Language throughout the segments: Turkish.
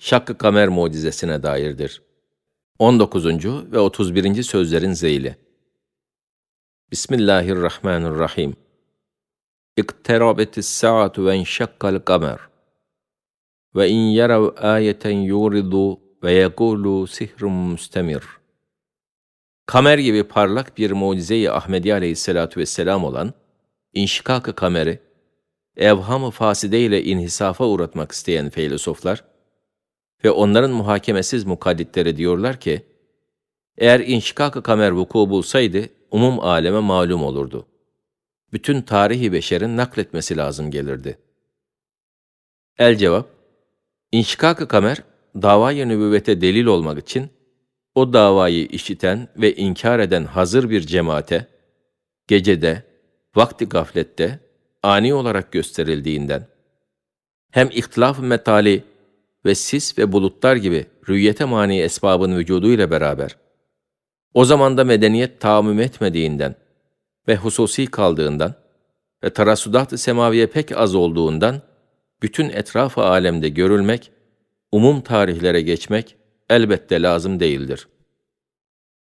Şakkı Kamer mucizesine dairdir. 19. ve 31. sözlerin zeyli. Bismillahirrahmanirrahim. İkterabetis saatu ve enşakkal kamer. Ve in yarav ayeten yuridu ve yekulu sihrun müstemir. Kamer gibi parlak bir mucize-i Ahmedi aleyhissalatu vesselam olan inşikak-ı kameri, evham-ı faside ile inhisafa uğratmak isteyen filozoflar ve onların muhakemesiz mukadditleri diyorlar ki, eğer inşikak-ı kamer vuku bulsaydı, umum aleme malum olurdu. Bütün tarihi beşerin nakletmesi lazım gelirdi. El cevap, inşikak-ı kamer, davayı nübüvvete delil olmak için, o davayı işiten ve inkar eden hazır bir cemaate, gecede, vakti gaflette, ani olarak gösterildiğinden, hem ihtilaf-ı metali ve sis ve bulutlar gibi rüyyete mani esbabın vücudu ile beraber, o zaman da medeniyet tahammüm etmediğinden ve hususi kaldığından ve tarasudat-ı semaviye pek az olduğundan, bütün etrafı alemde görülmek, umum tarihlere geçmek elbette lazım değildir.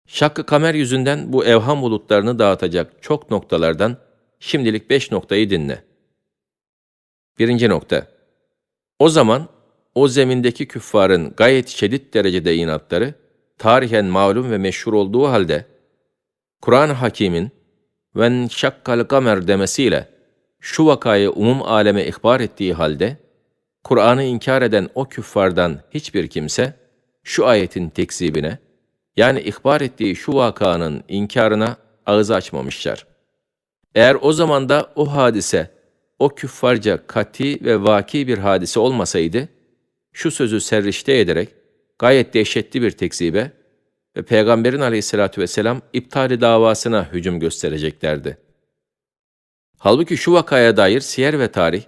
Şakkı kamer yüzünden bu evham bulutlarını dağıtacak çok noktalardan şimdilik beş noktayı dinle. Birinci nokta. O zaman o zemindeki küffarın gayet şiddet derecede inatları, tarihen malum ve meşhur olduğu halde, Kur'an-ı Hakîm'in ven şakkal kamer demesiyle şu vakayı umum aleme ihbar ettiği halde, Kur'an'ı inkar eden o küffardan hiçbir kimse, şu ayetin tekzibine, yani ihbar ettiği şu vakanın inkarına ağız açmamışlar. Eğer o zamanda o hadise, o küffarca kati ve vaki bir hadise olmasaydı, şu sözü serrişte ederek gayet dehşetli bir tekzibe ve Peygamberin aleyhissalatü vesselam iptali davasına hücum göstereceklerdi. Halbuki şu vakaya dair siyer ve tarih,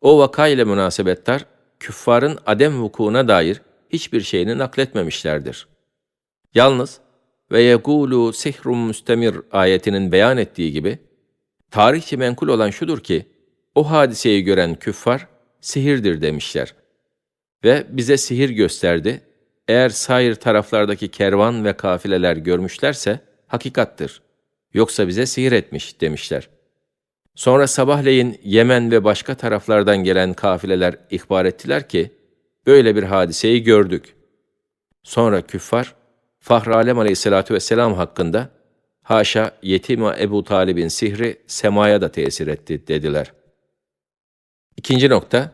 o vaka ile münasebettar, küffarın adem vukuuna dair hiçbir şeyini nakletmemişlerdir. Yalnız ve yekulu sihrun müstemir ayetinin beyan ettiği gibi, tarihçi menkul olan şudur ki, o hadiseyi gören küffar sihirdir demişler. Ve bize sihir gösterdi. Eğer sair taraflardaki kervan ve kafileler görmüşlerse hakikattır. Yoksa bize sihir etmiş demişler. Sonra sabahleyin Yemen ve başka taraflardan gelen kafileler ihbar ettiler ki, böyle bir hadiseyi gördük. Sonra küffar, Fahri Alem Aleyhisselatü Vesselam hakkında, haşa yetima Ebu Talib'in sihri semaya da tesir etti dediler. İkinci nokta,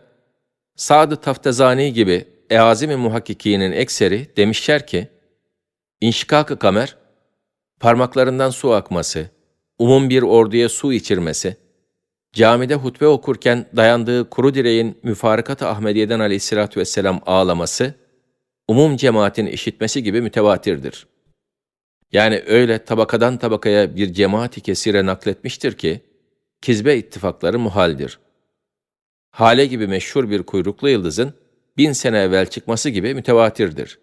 Sad-ı Taftazani gibi Eazim-i Muhakkikinin ekseri demişler ki, İnşikak-ı kamer, parmaklarından su akması, umum bir orduya su içirmesi, camide hutbe okurken dayandığı kuru direğin müfarikat-ı Ahmediye'den aleyhissalatü vesselam ağlaması, umum cemaatin işitmesi gibi mütevatirdir. Yani öyle tabakadan tabakaya bir cemaati kesire nakletmiştir ki, kizbe ittifakları muhaldir. Hale gibi meşhur bir kuyruklu yıldızın bin sene evvel çıkması gibi mütevatirdir.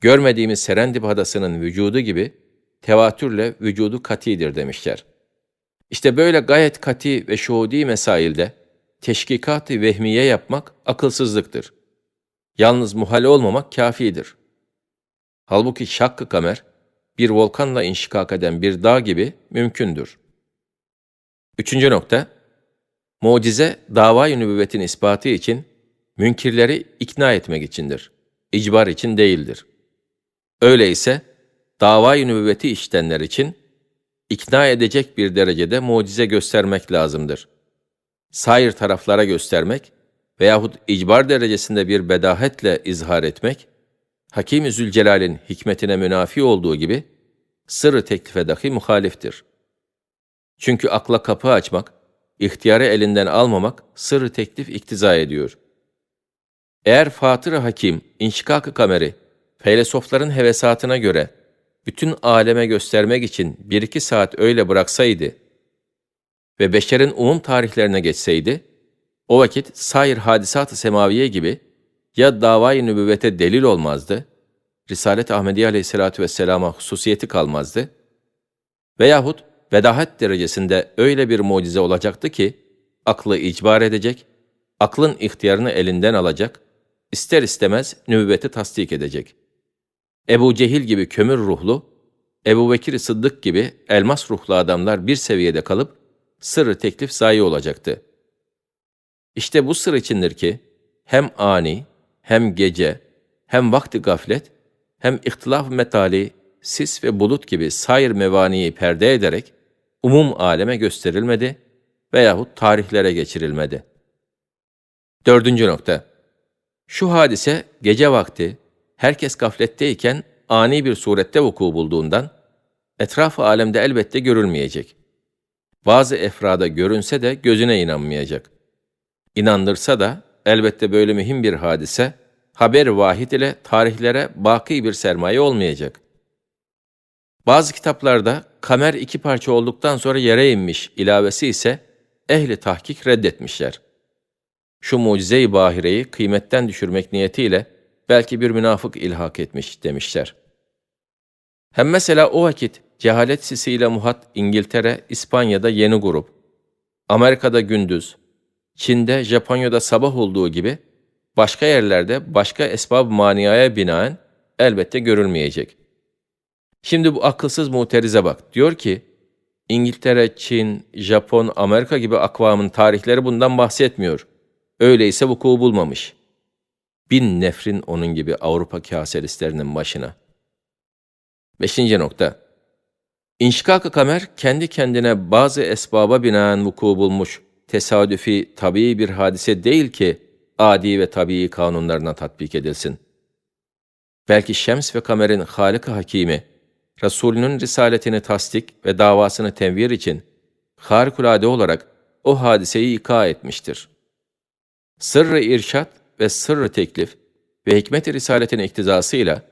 Görmediğimiz Serendip adasının vücudu gibi tevatürle vücudu katidir demişler. İşte böyle gayet kati ve şuhudi mesailde teşkikat-ı vehmiye yapmak akılsızlıktır. Yalnız muhale olmamak kafidir. Halbuki şakkı kamer, bir volkanla inşikak eden bir dağ gibi mümkündür. Üçüncü nokta, mucize dava-i nübüvvetin ispatı için, münkirleri ikna etmek içindir. İcbar için değildir. Öyleyse, dava-i nübüvveti iştenler için, ikna edecek bir derecede mucize göstermek lazımdır. Sair taraflara göstermek veyahut icbar derecesinde bir bedahetle izhar etmek, Hakim-i Zülcelal'in hikmetine münafi olduğu gibi, sırrı teklife dahi muhaliftir. Çünkü akla kapı açmak, ihtiyarı elinden almamak sırrı teklif iktiza ediyor. Eğer Fatır-ı Hakim, inşikak-ı kameri, felsefeler'in hevesatına göre bütün aleme göstermek için bir iki saat öyle bıraksaydı ve beşerin umum tarihlerine geçseydi, o vakit sair hadisat-ı semaviye gibi ya davayı nübüvvete delil olmazdı, Risalet Ahmediye aleyhissalatu vesselama hususiyeti kalmazdı veyahut vedahat derecesinde öyle bir mucize olacaktı ki, aklı icbar edecek, aklın ihtiyarını elinden alacak ister istemez nübüvveti tasdik edecek. Ebu Cehil gibi kömür ruhlu, Ebu Bekir Sıddık gibi elmas ruhlu adamlar bir seviyede kalıp sırrı teklif zayi olacaktı. İşte bu sır içindir ki hem ani, hem gece, hem vakti gaflet, hem ihtilaf metali, sis ve bulut gibi sair mevaniyi perde ederek umum aleme gösterilmedi veyahut tarihlere geçirilmedi. Dördüncü nokta. Şu hadise gece vakti herkes gafletteyken ani bir surette vuku bulduğundan etrafı alemde elbette görülmeyecek. Bazı efrada görünse de gözüne inanmayacak. İnandırsa da elbette böyle mühim bir hadise haber vahid ile tarihlere baki bir sermaye olmayacak. Bazı kitaplarda kamer iki parça olduktan sonra yere inmiş ilavesi ise ehli tahkik reddetmişler. Şu mucize-i bahireyi kıymetten düşürmek niyetiyle belki bir münafık ilhak etmiş demişler. Hem mesela o vakit cehalet sisiyle muhat İngiltere, İspanya'da yeni grup, Amerika'da gündüz, Çin'de, Japonya'da sabah olduğu gibi başka yerlerde başka esbab maniyaya binaen elbette görülmeyecek. Şimdi bu akılsız muterize bak. Diyor ki, İngiltere, Çin, Japon, Amerika gibi akvamın tarihleri bundan bahsetmiyor. Öyleyse vuku bulmamış. Bin nefrin onun gibi Avrupa kaselistlerinin başına. Beşinci nokta. İnşikak-ı kamer kendi kendine bazı esbaba binaen vuku bulmuş, tesadüfi, tabii bir hadise değil ki adi ve tabii kanunlarına tatbik edilsin. Belki Şems ve Kamer'in Halik-i Hakimi, Resulünün risaletini tasdik ve davasını tenvir için harikulade olarak o hadiseyi ika etmiştir. Sırrı irşat ve sırrı teklif ve hikmet-i risaletin iktizasıyla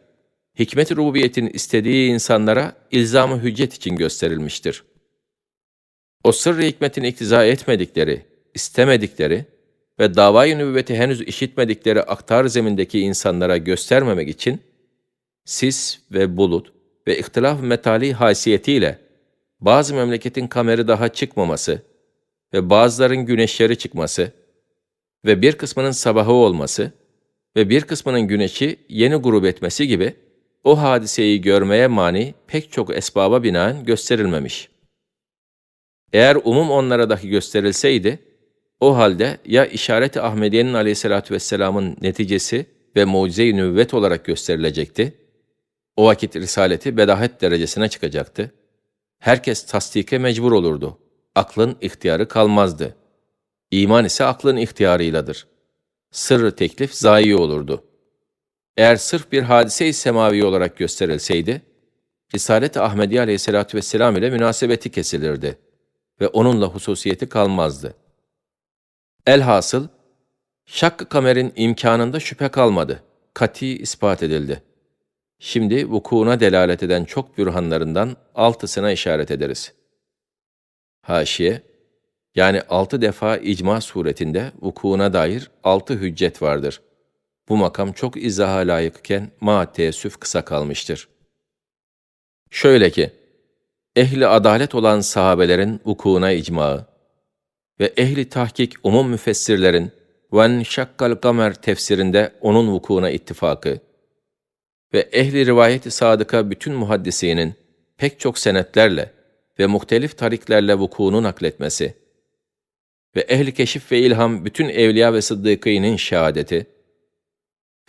hikmet-i rububiyetin istediği insanlara ilzamı hüccet için gösterilmiştir. O sırrı hikmetin iktiza etmedikleri, istemedikleri ve davayı nübüvveti henüz işitmedikleri aktar zemindeki insanlara göstermemek için sis ve bulut ve ihtilaf metali haysiyetiyle bazı memleketin kameri daha çıkmaması ve bazıların güneşleri çıkması ve bir kısmının sabahı olması ve bir kısmının güneşi yeni grup etmesi gibi o hadiseyi görmeye mani pek çok esbaba binaen gösterilmemiş. Eğer umum onlara dahi gösterilseydi, o halde ya işaret-i Ahmediye'nin aleyhissalatü vesselamın neticesi ve mucize-i nüvvet olarak gösterilecekti, o vakit risaleti bedahet derecesine çıkacaktı. Herkes tasdike mecbur olurdu. Aklın ihtiyarı kalmazdı. İman ise aklın ihtiyarıyladır. Sırrı teklif zayi olurdu. Eğer sırf bir hadise-i semavi olarak gösterilseydi, Risalet-i Ahmediye aleyhissalatü vesselam ile münasebeti kesilirdi ve onunla hususiyeti kalmazdı. Elhasıl, şak kamerin imkanında şüphe kalmadı. Kati ispat edildi. Şimdi vukuuna delalet eden çok bürhanlarından altısına işaret ederiz. Haşiye, yani altı defa icma suretinde vukuuna dair altı hüccet vardır. Bu makam çok izaha layıkken ma teessüf kısa kalmıştır. Şöyle ki, ehli adalet olan sahabelerin vukuuna icmağı ve ehli tahkik umum müfessirlerin ven şakkal kamer tefsirinde onun vukuuna ittifakı, ve ehli rivayet-i sadıka bütün muhaddisinin pek çok senetlerle ve muhtelif tariklerle vukuunu nakletmesi ve ehli keşif ve ilham bütün evliya ve sıddıkînin şehadeti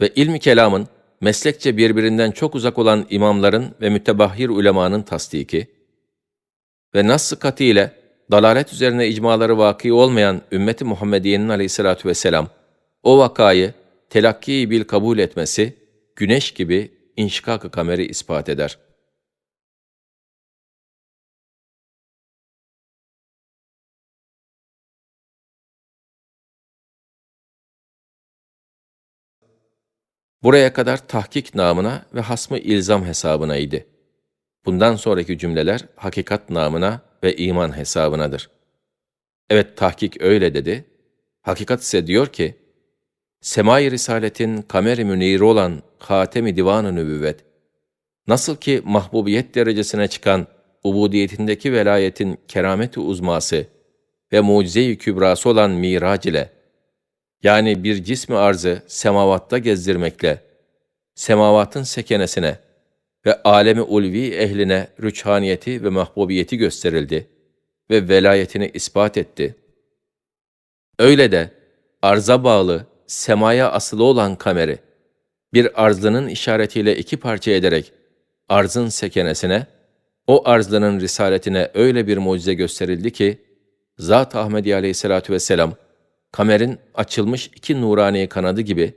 ve ilmi kelamın meslekçe birbirinden çok uzak olan imamların ve mütebahhir ulemanın tasdiki ve nas-ı katiyle dalalet üzerine icmaları vaki olmayan ümmeti Muhammediye'nin aleyhissalatu vesselam o vakayı telakki bil kabul etmesi güneş gibi inşikak-ı kameri ispat eder. Buraya kadar tahkik namına ve hasmı ilzam hesabına idi. Bundan sonraki cümleler hakikat namına ve iman hesabınadır. Evet tahkik öyle dedi. Hakikat ise diyor ki, Semai Risaletin kameri müniri olan Hatemi Divan-ı Nübüvvet, nasıl ki mahbubiyet derecesine çıkan ubudiyetindeki velayetin kerameti uzması ve mucize-i kübrası olan mirac ile, Yani bir cismi arzı semavatta gezdirmekle, semavatın sekenesine ve alemi ulvi ehline rüçhaniyeti ve mahbubiyeti gösterildi ve velayetini ispat etti. Öyle de arza bağlı, semaya asılı olan kameri, bir arzlının işaretiyle iki parça ederek arzın sekenesine, o arzlının risaletine öyle bir mucize gösterildi ki, Zat Ahmedi aleyhissalatu vesselam, kamerin açılmış iki nurani kanadı gibi,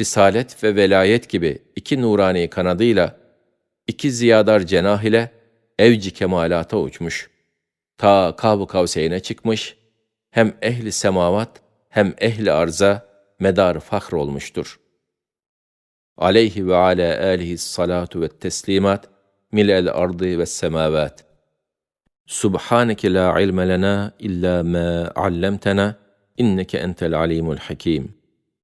risalet ve velayet gibi iki nurani kanadıyla, iki ziyadar cenah ile evci kemalata uçmuş. Ta Kab-ı Kavseyn'e çıkmış, hem ehli semavat hem ehli arza medar fahr olmuştur. Aleyhi ve ala alihi salatu ve teslimat mil'el ardı ve semavat. Subhaneke la ilme lena illa ma allamtena inneke entel alimul hakim.